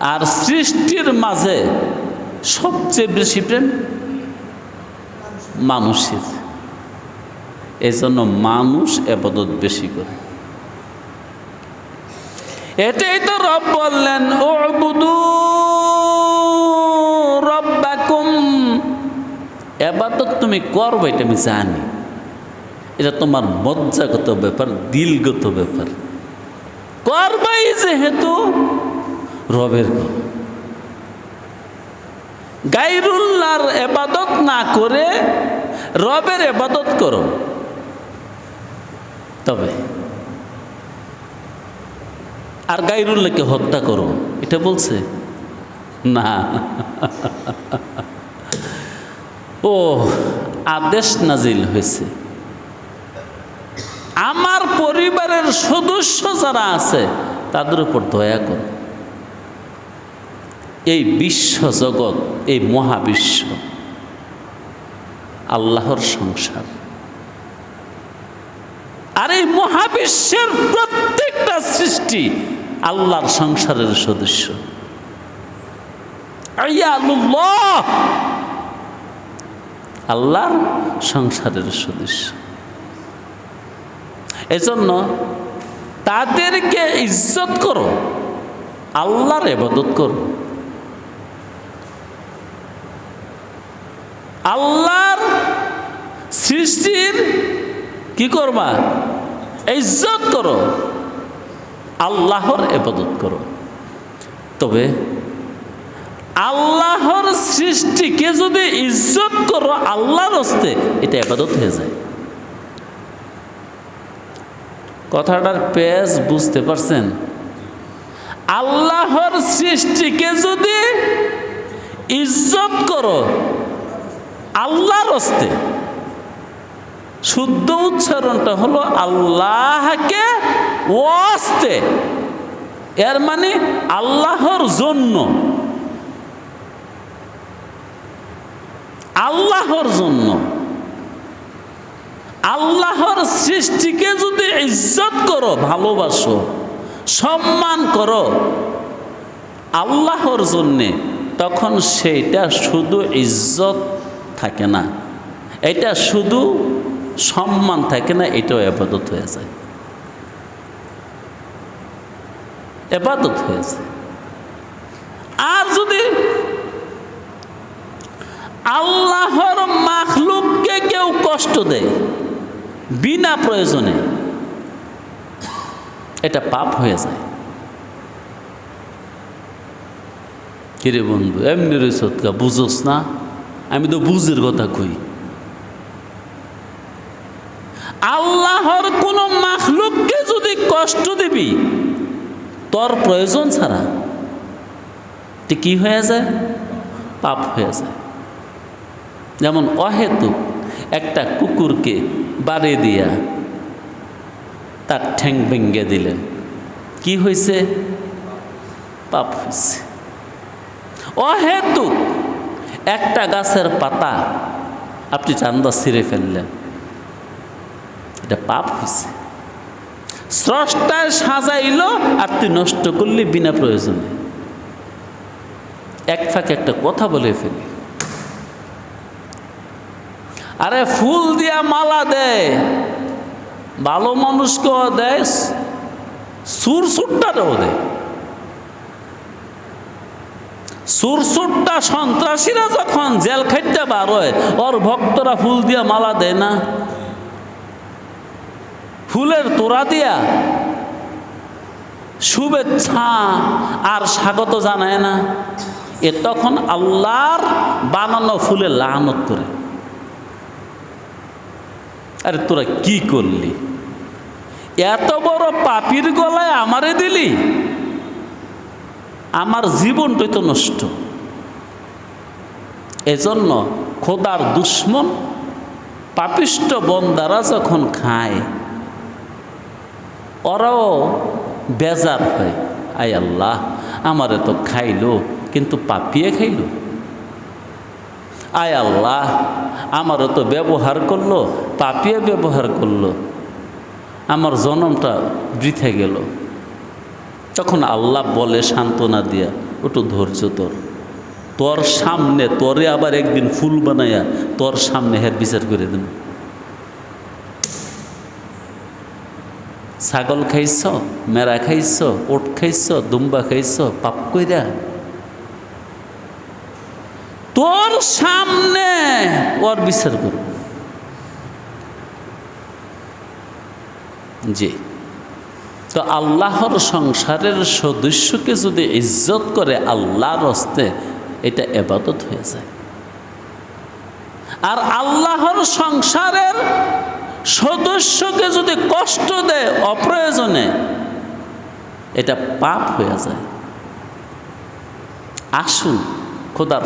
আর সৃষ্টির মাঝে সবচেয়ে বেশি প্রেম মানুষের। এই জন্য মানুষ এবাদত বেশি করে। এটাই তো রব বললেন ও বুধু রব্বাকুম। এবাদত তুমি করব, এটা আমি জানি। এটা তোমার মজ্জাগত ব্যাপার, দিলগত ব্যাপার। করবাই যেহেতু রবের। ঘর গাইরুল্লাহর এবাদত না করে রবের এবাদত করো। তবে আর গাইরুল্লাহকে হত্যা করো, এটা বলছে? না। ও, আদেশ নাজিল হয়েছে। আমার পরিবারের সদস্য যারা আছে, তাদের উপর দয়া করো। এই বিশ্ব জগৎ, এই মহাবিশ্ব, আল্লাহর সংসার। আর এই মহাবিশ্বের প্রত্যেকটা সৃষ্টি আল্লাহর সংসারের সদস্য। আল্লাহর সংসারের সদস্য। এজন্য তাদেরকে ইজ্জত করো, আল্লাহর এবাদত করো। আল্লাহর সৃষ্টির কি করবা? ইজ্জত করো। আল্লাহর এবাদত করো। তবে আল্লাহর সৃষ্টিকে যদি ইজ্জত করো, আল্লাহর হস্তে এটা এবাদত হয়ে যায়। কথাটার পেজ বুঝতে পারছেন? আল্লাহর সৃষ্টিকে যদি ইজ্জত করো আল্লাহর হস্তে। শুদ্ধ উচ্চারণটা হলো আল্লাহকে ওয়াস্তে। এর মানে আল্লাহর জন্য। আল্লাহর জন্য। আল্লাহর সৃষ্টিকে যদি ইজ্জত করো, ভালোবাসো, সম্মান করো, আল্লাহর জন্যে, তখন সেইটা শুধু ইজ্জত থাকে না। এটা শুধু সম্মান থাকে না, এটাও এবাদত হয়ে যায়। এবাদত হয়ে যায়। আর যদি আল্লাহর মাখলুককে কেউ কষ্ট দেয়, বিনা প্রয়োজনে, এটা পাপ হয়ে যায়। কিরে বন্ধু, এমনি রয়েছ বুঝোস না? আমি তো বুঝের কথা কই। আল্লাহর কোনো মাখলুককে যদি কষ্ট দিবি, তোর প্রয়োজন ছাড়া তো কি হয়ে যায়? পাপ হয়ে যায়। যেমন অহেতুক একটা কুকুরকে বাড়ি দিয়া তার ঠ্যাং ভেঙ্গে দিলেন। কি হয়েছে পাপ হয়েছে অহেতুক একটা গাছের পাতা আপনি চান্দা ছিঁড়ে ফেললেন। এটা পাপ হয়েছে। স্রষ্টায় সাজাইল আর তুই নষ্ট করলি বিনা প্রয়োজনে। এক ফাঁকে একটা কথা বলে ফেলি। আরে ফুল দিয়া মালা দেয়, ভালো মানুষকেও দেয়, সুর সুরটারও দেয়। সুরসুরটা সন্ত্রাসীরা যখন জেল খাইতে বার হয়, ওর ভক্তরা ফুল দিয়া মালা দেয় না? ফুলের তোড়া দিয়া শুভেচ্ছা আর স্বাগত জানায় না। এ তখন আল্লাহর বানানো ফুলে লানত করে। আরে তোরা কি করলি? এত বড় পাপির গলায় আমারে দিলি? আমার জীবনটাই তো নষ্ট। এজন্য খোদার দুশ্মন পাপিষ্ট বন্দারা যখন খায়, ওরাও বেজার হয়। আয় আল্লাহ, আমারে তো খাইলো, কিন্তু পাপিয়ে খাইলো। আয় আল্লাহ আমারও তো ব্যবহার করল, পাপিয়ে ব্যবহার করল। আমার জনমটা বৃথে গেল। তখন আল্লাহ বলে সান্ত্বনা দিয়া একটু ধৈর্য তোর। তোর সামনে, তোরে আবার একদিন ফুল বানাইয়া তোর সামনে হের বিচার করে দেন ছাগল খাইছ, মেরা খাইছ, ওট খাইছ, দুম্বা খাইছ, পাপ কইরা তোর সামনে ওর বিচার করব। জি। তো আল্লাহর সংসারের সদস্যকে যদি ইজ্জত করে আল্লাহর হস্তে, এটা এবাদত হয়ে যায়। আর আল্লাহর সংসারের সদস্যকে যদি কষ্ট দেয়, অপ্রয়োজনে, এটা পাপ হয়ে যায়। আসুন, খোদার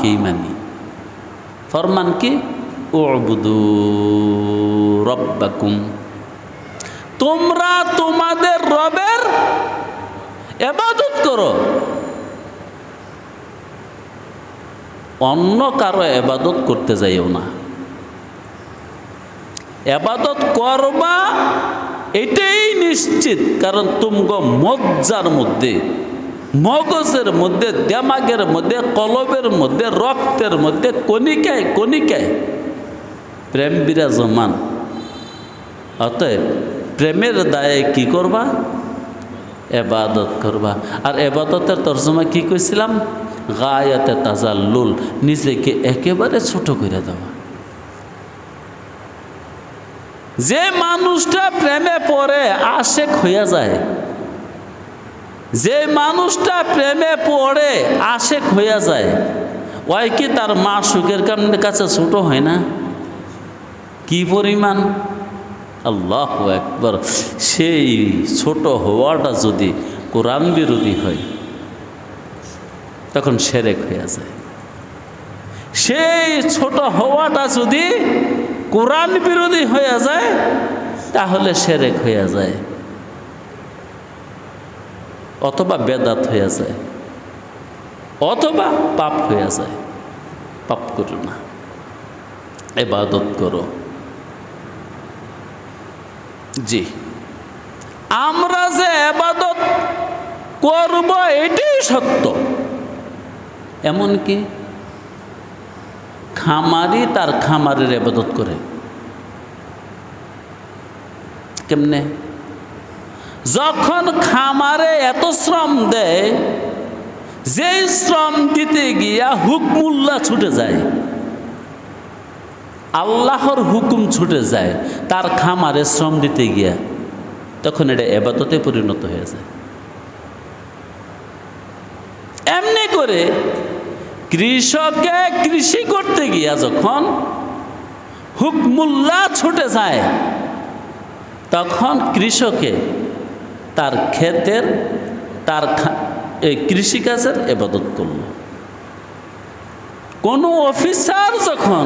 কি মানি ফরমান কি? ওবুদু রব্বাকুম। তোমরা তোমাদের রবের এবাদত করো। অন্য কারও এবাদত করতে যাইও না। এবাদত করবা, এটাই নিশ্চিত। কারণ তুমগ মজ্জার মধ্যে, মগজের মধ্যে, দেমাগের মধ্যে, কলবের মধ্যে, রক্তের মধ্যে, কণিকায় কণিকায় প্রেম বিরাজমান। অতএব প্রেমের দায়ে কি করবা? এবাদত করবা। আর এবাদতের তর্জমা কি কইছিলাম? গায়াতে তাজাল্লুল, নিজেকে একেবারে ছোট করে দেওয়া। যে মানুষটা প্রেমে পড়ে, আশেক হইয়া যায়। যে মানুষটা প্রেমে পড়ে, আশেক হইয়া যায়। ওই কি তার মা সুখের কাছে ছোট হয় না? কি পরিমাণ? আল্লাহ একবার সেই ছোট হওয়াটা যদি কোরআন বিরোধী হয়, তখন সেরেক হয়ে যায়। সেই ছোট হওয়াটা যদি কোরআন বিরোধী হয়ে যায়, তাহলে সেরেক হয়ে যায়। অথবা বেদাত হয়ে যায়, অথবা পাপ হয়ে যায়। পাপ করো না, এবাদত করো। জি। আমরা যে এবাদত করব এটাই সত্য। এমনকি খামারি তার খামারের এবাদত করে। কেমনে? যখন খামারে এত শ্রম দেয় যে শ্রম দিতে গিয়া হুকমুল্লা ছুটে যায়। আল্লাহর হুকুম ছুটে যায়, তার খামারে শ্রম দিতে গিয়া তখন এটা এবাদতে পরিণত হয়ে যায়। এমনি করে কৃষককে কৃষি করতে গিয়া যখন হুকমুল্লা ছুটে যায়, তখন কৃষকে তার ক্ষেতের, তার এই কৃষিকাজের এবাদত করল। কোনো অফিসার যখন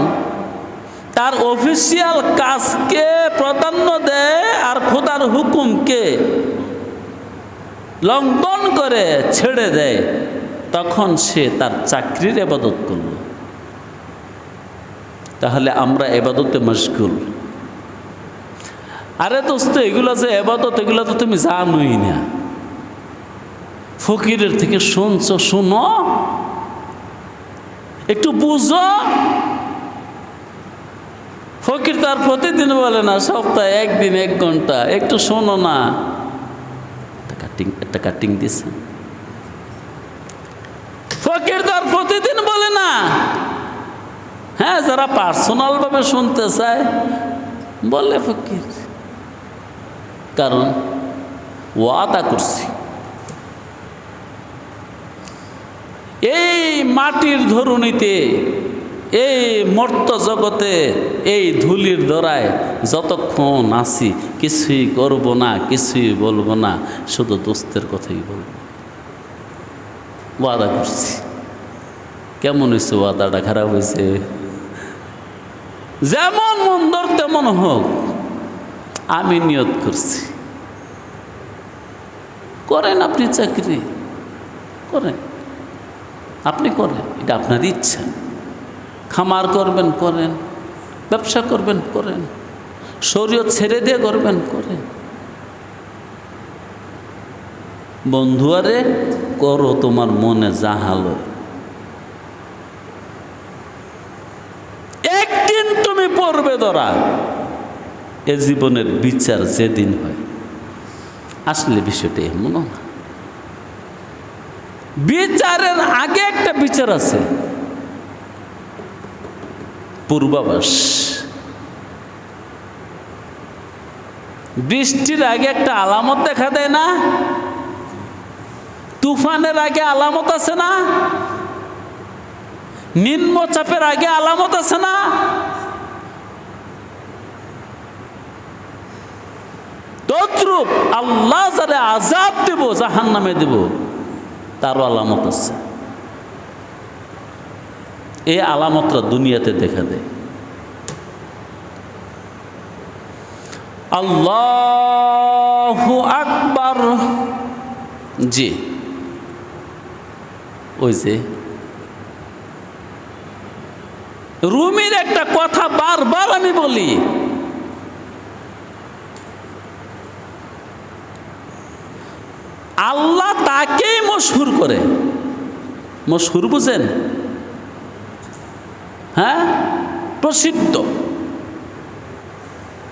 তার অফিসিয়াল কাজকে প্রাধান্য দেয় আর খোদার হুকুমকে লঙ্ঘন করে ছেড়ে দেয়, তখন সে তার চাকরির এবাদত করল। তাহলে আমরা এবাদতে মশগুল। আরে দোস্ত, এগুলো যে এবাদত এগুলো তো তুমি জানোই না। ফকিরের থেকে শুনছো, শুনো। একটু বুঝো। ফকির তার প্রতিদিন বলে না, সপ্তাহে একদিন, এক ঘণ্টা। একটু শোনো না। কাটিং একটা কাটিং দিছে। ফকির তার প্রতিদিন বলে না। হ্যাঁ যারা পার্সোনালভাবে শুনতে চায়, বলে ফকির। কারণ ওয়াদা করছি। এই মাটির ধরুনিতে এই মর্ত জগতে, এই ধুলির দরায় যতক্ষণ আছি, কিছুই করব না, কিছুই বলব না, শুধু দোস্তের কথাই বলব। ওয়াদা করছি। কেমন হয়েছে ওয়াদাটা? খারাপ হয়েছে যেমন মন্দর তেমন হোক। আমি নিয়ত করছি। করেন আপনি চাকরি। করেন। আপনি করেন। এটা আপনার ইচ্ছা। খামার করবেন, করেন। ব্যবসা করবেন, করেন। শরীর ছেড়ে দিয়ে করবেন, করেন। বন্ধুয়ারে করো তোমার মনে জাহালো একদিন তুমি পড়বে ধরা। এ জীবনের বিচার যেদিন হয়। আসলে বিষয়টা এমন না। বিচারের আগে একটা বিচার আছে। পূর্বাভাস। বৃষ্টির আগে একটা আলামত দেখা দেয় না? তুফানের আগে আলামত আছে না? নিম্নচাপের আগে আলামত আছে না? তদ্রুপ আল্লাহ যারে আজাব দেব জাহান নামে দেব, তারও আলামত আছে। এই আলামতটা দুনিয়াতে দেখা দেয়। আল্লাহ আকবার। জি। ওই যে। রুমির একটা কথা বারবার আমি বলি। আল্লাহ তাকেই মশহুর করে। মশহুর বুঝেন? হ্যাঁ? প্রসিদ্ধ।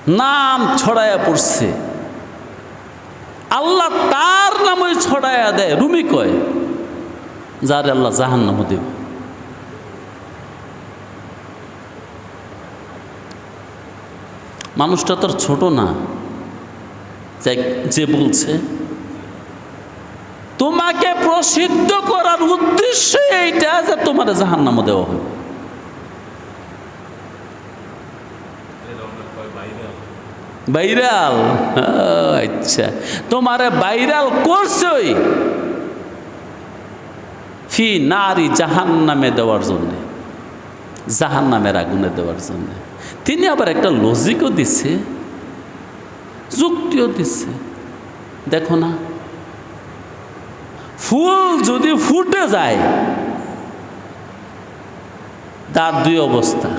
নাম ছড়ায়া পড়ছে। আল্লাহ তার নাম ছড়ায়া দেয়। রুমি কয়, যার আল্লাহ জাহান নাম দেব। মানুষটা তোর ছোট না। যে- বলছে, তোমাকে প্রসিদ্ধ করার উদ্দেশ্য এইটা যে তোমার জাহান নাম দেওয়া হবে। বাইরাল আচ্ছা। তোমারে বাইরাল করছই ফি নারী জাহান নামে দেওয়ার জন্যে জাহান নামের আগুনে দেওয়ার জন্যে। তিনি আবার একটা লজিকও দিচ্ছে যুক্তিও দিচ্ছে দেখো না, ফুল যদি ফুটে যায়, তার দুই অবস্থা।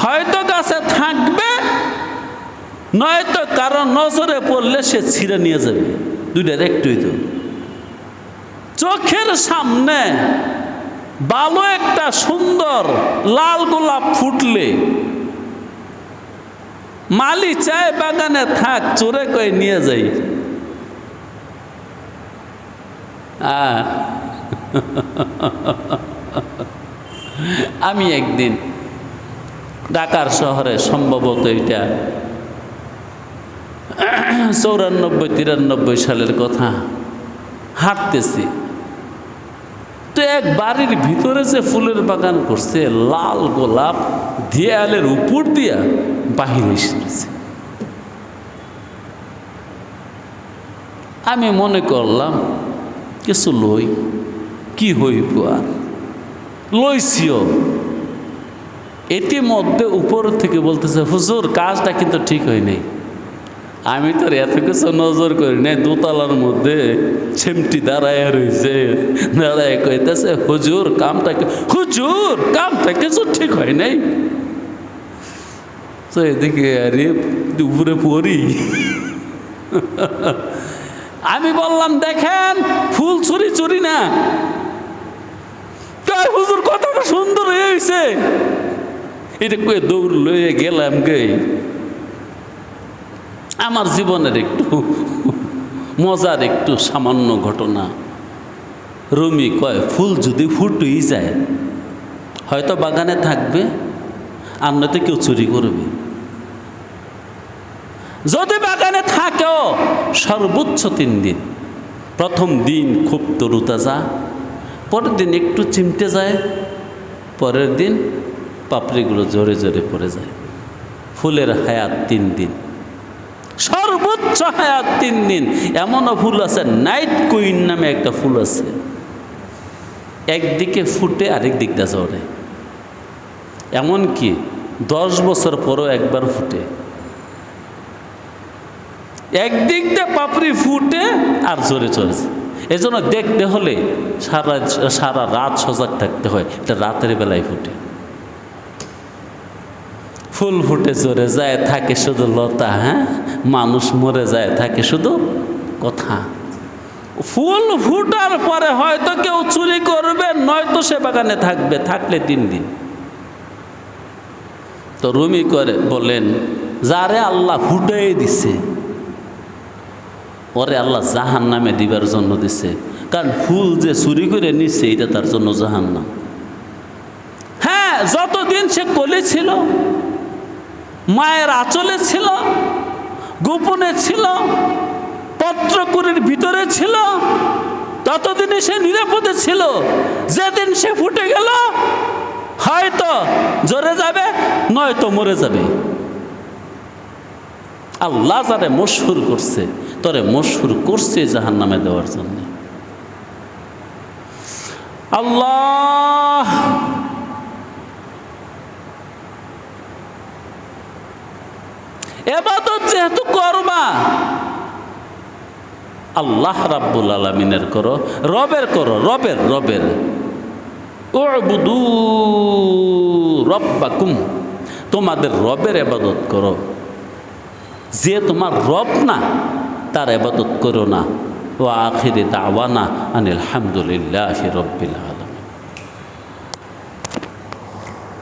হয়তো গাছে থাকবে নয়তো কারও নজরে পড়লে সে ছিঁড়ে নিয়ে যাবে। দুইটার একটুই তো চোখের সামনে ভালো একটা সুন্দর লাল গোলাপ ফুটলে মালি চায় বাগানে থাক, চোরে কয়ে নিয়ে যাই। আমি একদিন ঢাকার শহরে সম্ভবত এটা চৌরানব্বই, তিরানব্বই সালের কথা হাঁটতেছি। তো এক বাড়ির ভিতরে যে ফুলের বাগান করছে, লাল গোলাপ দেয়ালের উপর দিয়া বাহির এসেছে। আমি মনে করলাম, কিছু লই, কি হইব আর? লইছিও। ইতিমধ্যে উপর থেকে বলতেছে, হুজুর, কাজটা কিন্তু ঠিক হয় নাই। আমি তো আর এত কিছু নজর করি নাই, দোতলার মধ্যে ছেমটি দাঁড়ায় রয়েছে দাঁড়ায় কইতেছে, হুজুর, কামটা হুজুর, কামটা কিছু ঠিক হয় নাই। তো এদিকে আরে উপরে পড়ি। আমি বললাম, দেখেন, ফুল চুরি চুরি না। কয় হুজুর কতটা সুন্দর হয়েছে এটা কয়ে দৌড় লয়ে গেলাম গে? আমার জীবনের একটু মজার একটু সামান্য ঘটনা। রুমি কয়, ফুল যদি ফুটই যায়, হয়তো বাগানে থাকবে আর নয়তো কেউ চুরি করবে। যদি বাগানে থাকেও সর্বোচ্চ তিন দিন। প্রথম দিন খুব তরুতাজা পরের দিন একটু চিমটে যায়, পরের দিন পাপড়িগুলো জোরে জোরে পড়ে যায়। ফুলের হায়াত তিন দিন। সর্বোচ্চ হায়াত তিন দিন। এমনও ফুল আছে, নাইট কুইন নামে একটা ফুল আছে। একদিকে ফুটে, আরেক দিক দিয়ে ঝরে। এমনকি দশ বছর পরও একবার ফুটে। একদিক দিয়ে পাপড়ি ফুটে আর জোরে চলেছে। এজন্য দেখতে হলে সারা সারা রাত সজাগ থাকতে হয়, এটা রাতের বেলায় ফুটে। ফুল ফুটে জোরে যায়, থাকে শুধু লতা হ্যাঁ? মানুষ মরে যায়, থাকে শুধু কথা। ফুল ফুটার পরে হয়তো কেউ চুরি করবে, নয়তো সে বাগানে থাকবে, থাকলে তিন দিন। তো রুমি করে, বলেন, যারে আল্লাহ ফুটাই দিছে, ওরে আল্লাহ জাহান নামে দিবার জন্য দিছে। কারণ ফুল যে চুরি করে নিছে, এটা তার জন্য জাহান নাম হ্যাঁ যতদিন সে কলে ছিল মায়ের আঁচলে ছিল, গোপনে ছিল পত্রকুরির ভিতরে ছিল, ততদিনে সে নিরাপদে ছিল। যেদিন সে ফুটে গেল, হয়তো জোরে যাবে, নয়তো মরে যাবে। আল্লাহ যারে মশহুর করছে, তরে মশহুর করছে জাহান নামে দেওয়ার জন্য। আল্লাহ এবাদত যেহেতু করবা আল্লাহ রাব্বুল আলমিনের করো, রবের করো, রবের রবের। উবুদু রব্বাকুম, তোমাদের রবের এবাদত করো। যে তোমার রব না, তার এবাদত করো না। ও আখিরি দাওয়ানা আনিল হামদুলিল্লাহ রব্বিল আলামিন।